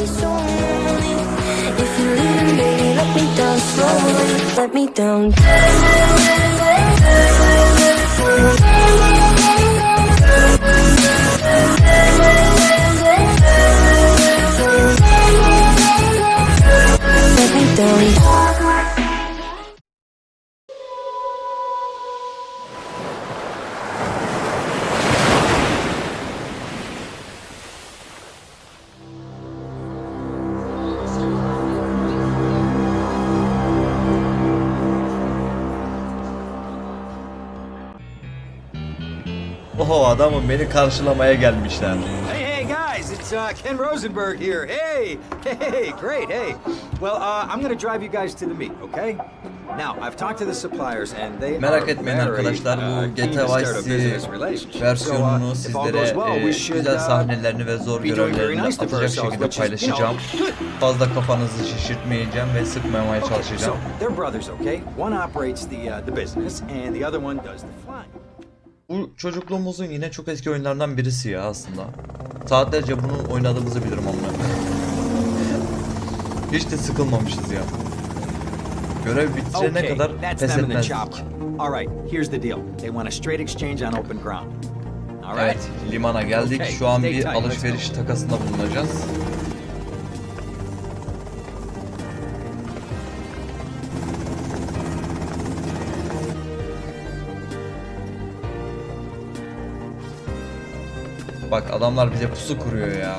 If you're leaving, baby, let me down slowly. Let me down. Oho adamım beni karşılamaya gelmişler. Hey, hey, guys, it's uh, Ken Rosenberg here. Hey, hey, great, hey. Well, uh, I'm gonna drive you guys to the meet, okay? Now, I've talked to the suppliers and they Merak are etmeyin very, arkadaşlar uh, bu keen GTA Vice City versiyonunu uh, all sizlere e, güzel uh, sahnelerini ve zor görevlerini atacak şekilde paylaşacağım. Fazla kafanızı şişirtmeyeceğim ve sıkmamaya çalışacağım. they're brothers, okay? One operates the uh, the business and the other one does the flying. Bu çocukluğumuzun yine çok eski oyunlardan birisi ya aslında. Saatlerce bunu oynadığımızı bilirim onunla. Hiç de sıkılmamışız ya. Görev bitirene Okay, kadar pes etmezdik. chopper. All right, here's the deal. They want a straight exchange on open ground. All right. Evet, limana geldik. Şu an bir alışveriş takasında bulunacağız. Bak adamlar bize pusu kuruyor ya.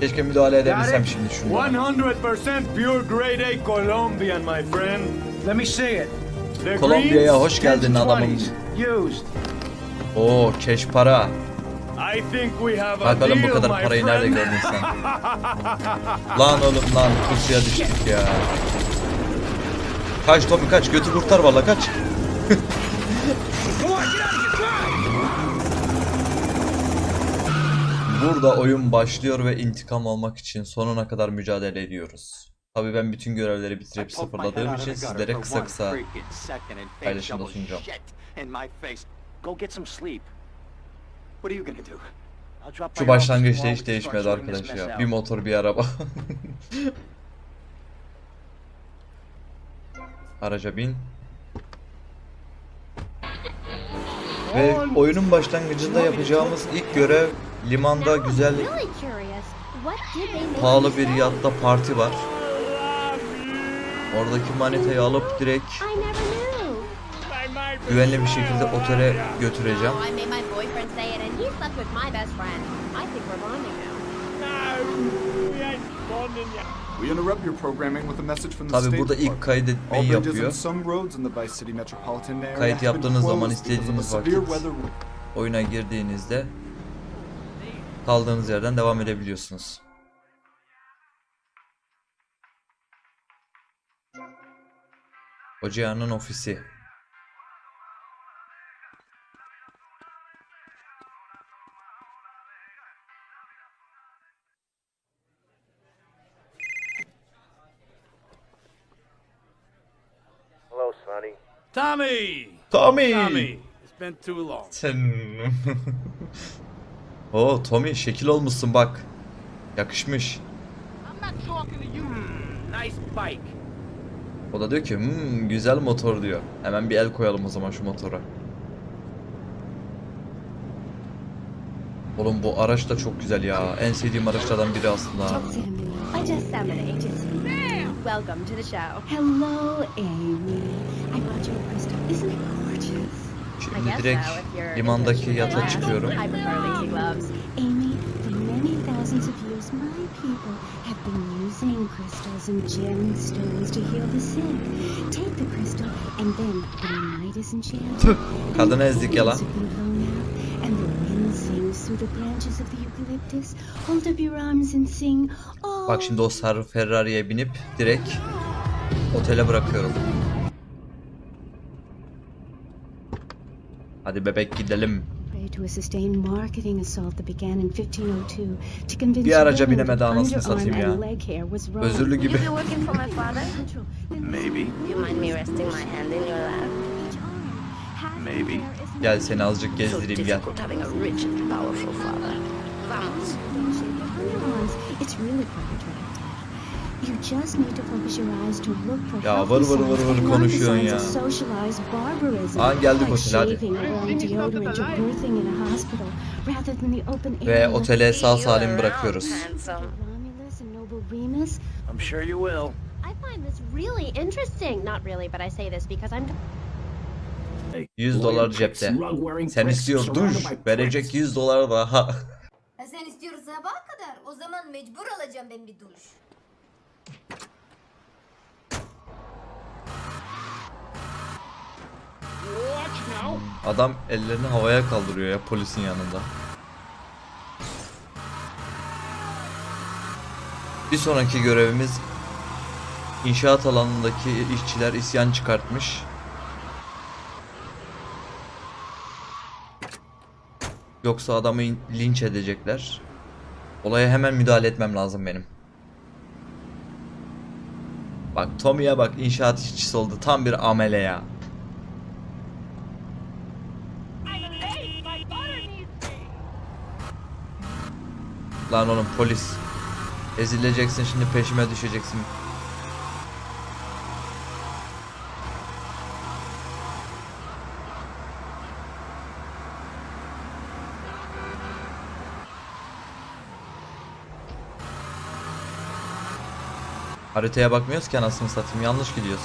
Keşke müdahale edebilsem şimdi şunlara. 100% pure grade A Colombian, my friend. Let me see it. The Kolombiya'ya hoş geldin 10s, adamım. 20s, Used. Oo keş para. I think we have a Bakalım bu kadar parayı nerede gördün sen? lan oğlum lan pusuya düştük ya. Kaç Tommy kaç götü kurtar valla kaç. Burada oyun başlıyor ve intikam almak için sonuna kadar mücadele ediyoruz. Tabii ben bütün görevleri bitirip sıfırladığım için sizlere kısa kısa paylaşımda sunacağım. Şu başlangıçta hiç değişmedi arkadaş ya. Bir motor bir araba. Araca bin. Ve oyunun başlangıcında yapacağımız ilk görev limanda güzel pahalı bir yatta parti var. Oradaki manitayı alıp direkt güvenli bir şekilde otele götüreceğim. Tabi burada ilk kaydetmeyi yapıyor. Kayıt yaptığınız zaman istediğiniz vakit oyuna girdiğinizde kaldığınız yerden devam edebiliyorsunuz. Ocağının ofisi. Hello, Sonny. Tommy! Tommy! Tommy! It's been too long. Sen... Oo Tommy şekil olmuşsun bak. Yakışmış. O da diyor ki hmm, güzel motor diyor. Hemen bir el koyalım o zaman şu motora. Oğlum bu araç da çok güzel ya. En sevdiğim araçlardan biri aslında. Çok sevimli. I just summoned Welcome to the show. Hello, Amy. I brought you a crystal. Isn't it Şimdi direkt limandaki yata çıkıyorum. Kadını ezdik ya lan. music can blown out, and the wind sings through the branches of the eucalyptus. Hold up your arms and sing. Oh, Bak şimdi o sarı Ferrari'ye binip direkt otele bırakıyorum. Hadi bebek gidelim. Pray to a sustained marketing assault that began in 1502 to convince Bir araca binemedi that anasını satayım ya. and leg hair was wrong. Özürlü gibi. You working for my father? Maybe. You mind me resting my hand in your lap? Maybe. Gel seni azıcık gezdireyim gel. Just need to focus your eyes to look for Ya vır and not the konuşuyorsun signs ya. of socialized barbarism, Aa, geldik like otele, hadi. shaving or wearing deodorant or birthing in a hospital, rather than the open air. Ve otele sağ salim bırakıyoruz. handsome. Romulus and noble Remus I'm sure you will. I find this really interesting. Not really, but I say this because I'm 100 dolar cepte. Sen istiyor duş. Verecek 100 dolar daha. Sen istiyorsan sabaha kadar. O zaman mecbur alacağım ben bir duş. Adam ellerini havaya kaldırıyor ya polisin yanında. Bir sonraki görevimiz inşaat alanındaki işçiler isyan çıkartmış. Yoksa adamı in- linç edecekler. Olaya hemen müdahale etmem lazım benim. Bak Tommy'ye bak inşaat işçisi oldu. Tam bir amele ya. Lan oğlum polis. Ezileceksin şimdi peşime düşeceksin. Haritaya bakmıyoruz ki anasını satayım yanlış gidiyoruz.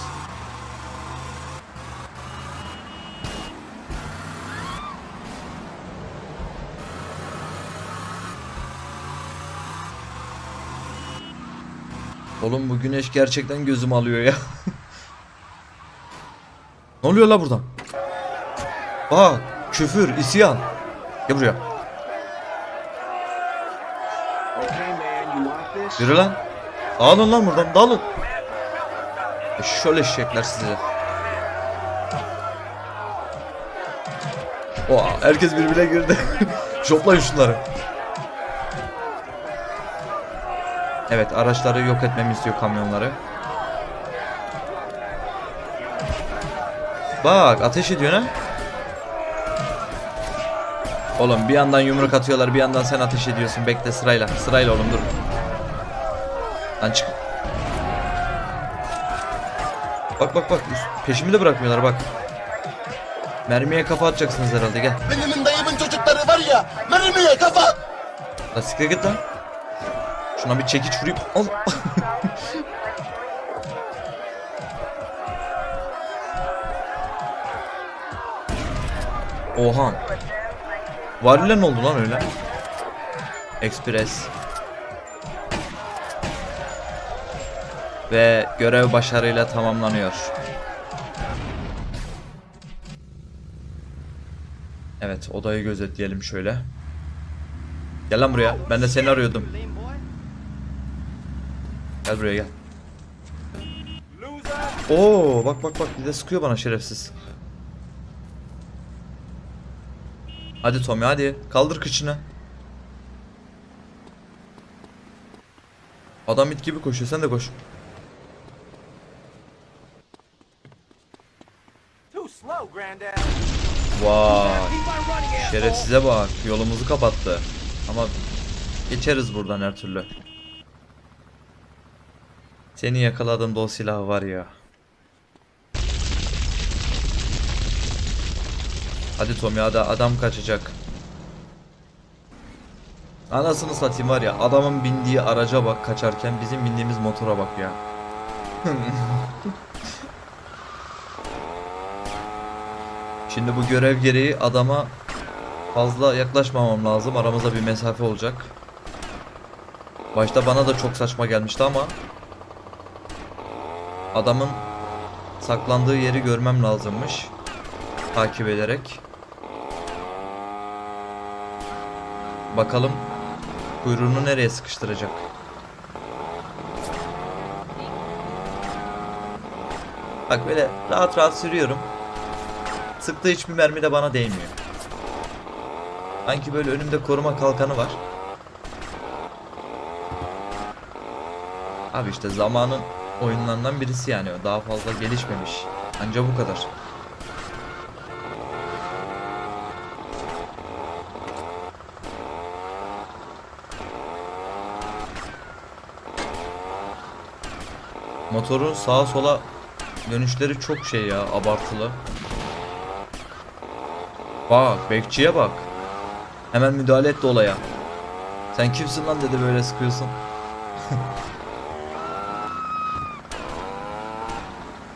Oğlum bu güneş gerçekten gözüm alıyor ya. ne oluyor la burada? Aa, küfür, isyan. Gel buraya. Yürü lan. Dağılın lan buradan, dağılın. E şöyle şekler size. Oha, herkes birbirine girdi. Şoplayın şunları. Evet araçları yok etmemi istiyor kamyonları. Bak ateş ediyor ha. Oğlum bir yandan yumruk atıyorlar bir yandan sen ateş ediyorsun. Bekle sırayla. Sırayla oğlum dur. Lan çık. Bak bak bak peşimi de bırakmıyorlar bak. Mermiye kafa atacaksınız herhalde gel. Benim dayımın çocukları var ya, mermiye kafa. Lan siktir git lan. Şuna bir çekiç vurayım. Al. Oha. Varile ne oldu lan öyle? Express. Ve görev başarıyla tamamlanıyor. Evet odayı gözetleyelim şöyle. Gel lan buraya. Ben de seni arıyordum. Gel buraya gel. Oo bak bak bak bir de sıkıyor bana şerefsiz. Hadi Tommy hadi kaldır kıçını. Adam it gibi koşuyor sen de koş. Vay. Asshole. Şerefsize bak yolumuzu kapattı. Ama geçeriz buradan her türlü. Seni yakaladığımda o silah var ya. Hadi Tommy hadi adam kaçacak. Anasını satayım var ya adamın bindiği araca bak kaçarken bizim bindiğimiz motora bak ya. Şimdi bu görev gereği adama fazla yaklaşmamam lazım. Aramızda bir mesafe olacak. Başta bana da çok saçma gelmişti ama adamın saklandığı yeri görmem lazımmış. Takip ederek. Bakalım kuyruğunu nereye sıkıştıracak. Bak böyle rahat rahat sürüyorum. Sıktığı hiçbir mermi de bana değmiyor. Sanki böyle önümde koruma kalkanı var. Abi işte zamanın oyunlarından birisi yani daha fazla gelişmemiş. Anca bu kadar. Motorun sağa sola dönüşleri çok şey ya abartılı. Bak bekçiye bak. Hemen müdahale etti olaya. Sen kimsin lan dedi böyle sıkıyorsun.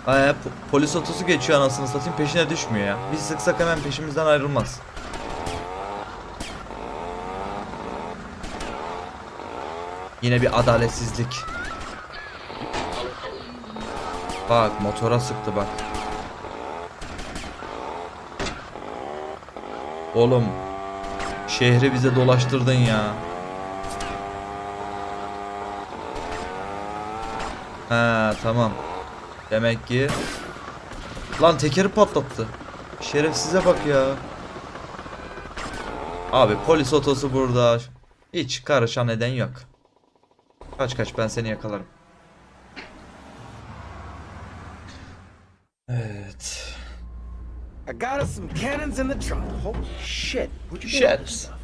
Ee, po- polis otosu geçiyor anasını satayım peşine düşmüyor ya. Biz sıksak hemen peşimizden ayrılmaz. Yine bir adaletsizlik. Bak motora sıktı bak. Oğlum şehri bize dolaştırdın ya. Ha tamam. Demek ki Lan tekeri patlattı. Şerefsize bak ya. Abi polis otosu burada. Hiç karışan eden yok. Kaç kaç ben seni yakalarım. Evet. I got us some cannons in the trunk. Holy shit. Where'd you?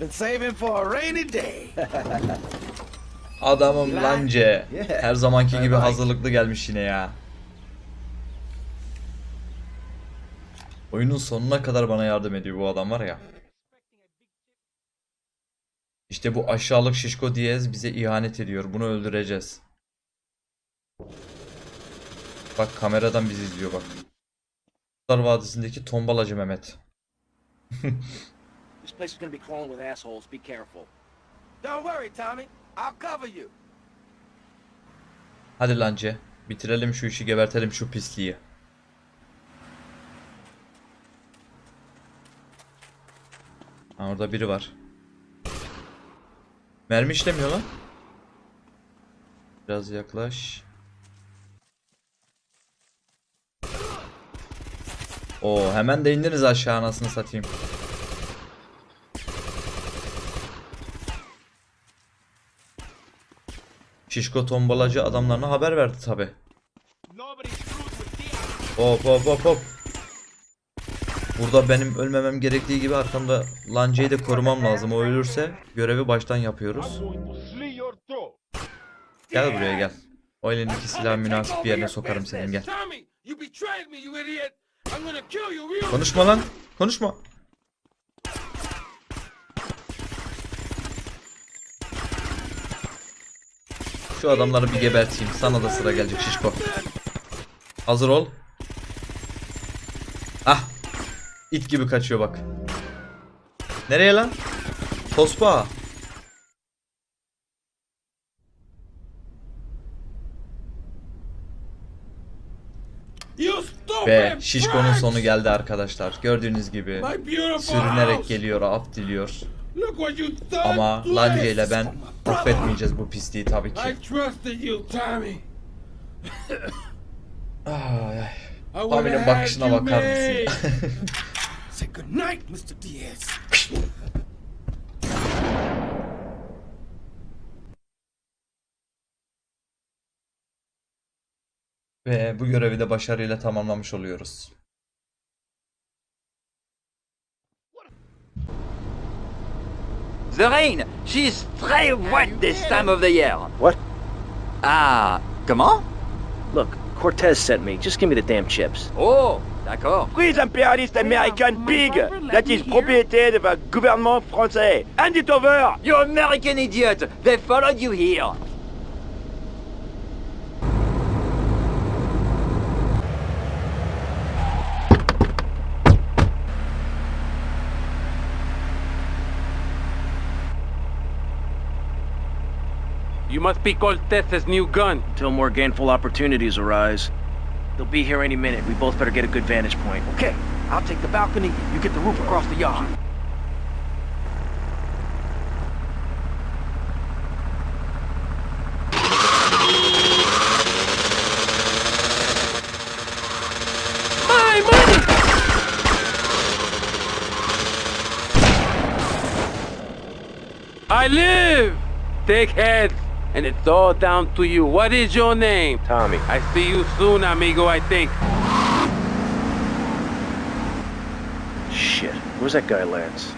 Been saving for a rainy day. Adamım lance. Yeah. Her zamanki gibi hazırlıklı gelmiş yine ya. Oyunun sonuna kadar bana yardım ediyor bu adam var ya. İşte bu aşağılık şişko Diaz bize ihanet ediyor. Bunu öldüreceğiz. Bak kameradan bizi izliyor bak. Kurtlar Vadisi'ndeki tombalacı Mehmet. This place is gonna be crawling with assholes. Be careful. Don't worry, Tommy. Hadi lance. Bitirelim şu işi gebertelim şu pisliği. Ha, orada biri var. Mermi işlemiyor lan. Biraz yaklaş. Oo hemen de indiniz aşağı anasını satayım. Şişko tombalacı adamlarına haber verdi tabi. Hop hop hop hop. Burada benim ölmemem gerektiği gibi arkamda Lance'yi de korumam lazım. O ölürse görevi baştan yapıyoruz. Gel buraya gel. O elindeki silahı münasip bir yerine sokarım senin gel. Konuşma lan. Konuşma. Şu adamları bir geberteyim. Sana da sıra gelecek şişko. Hazır ol. Ah. İt gibi kaçıyor bak. Nereye lan? Tospa. Ve şişkonun sonu geldi arkadaşlar. Gördüğünüz gibi sürünerek geliyor, af diliyor. Look what you done Ama us. ile ben affetmeyeceğiz bu pisliği tabii ki. I trusted you, Tommy. Ay, had bakışına you bakar mısın? Say goodnight, Mr. Diaz. Ve bu görevi de başarıyla tamamlamış oluyoruz. The rain, she's très wet this time of the year. What? Ah, comment? Look, Cortez sent me. Just give me the damn chips. Oh, d'accord. Prise impérialiste américaine pig that is propriété de the gouvernement français. Hand it over! You American idiot! They followed you here. Must be Cortez's new gun. Until more gainful opportunities arise. They'll be here any minute. We both better get a good vantage point. Okay, I'll take the balcony, you get the roof across the yard. My money! I live! Take heads, and it's all down to you. What is your name? Tommy. I see you soon, amigo, I think. Shit. Where's that guy, Lance?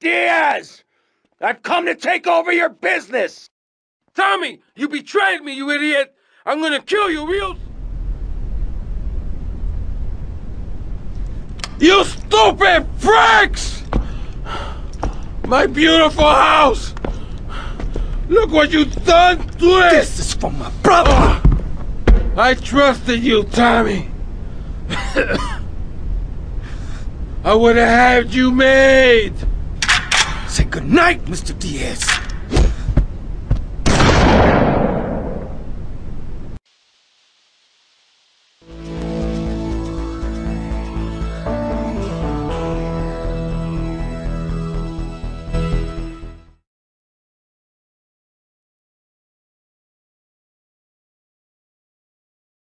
Diaz! I've come to take over your business! Tommy, you betrayed me, you idiot! I'm gonna kill you real... You stupid pricks! My beautiful house! Look what you've done to it! This is for my brother! I trusted you, Tommy. I would have had you made. Say goodnight, Mr. Diaz.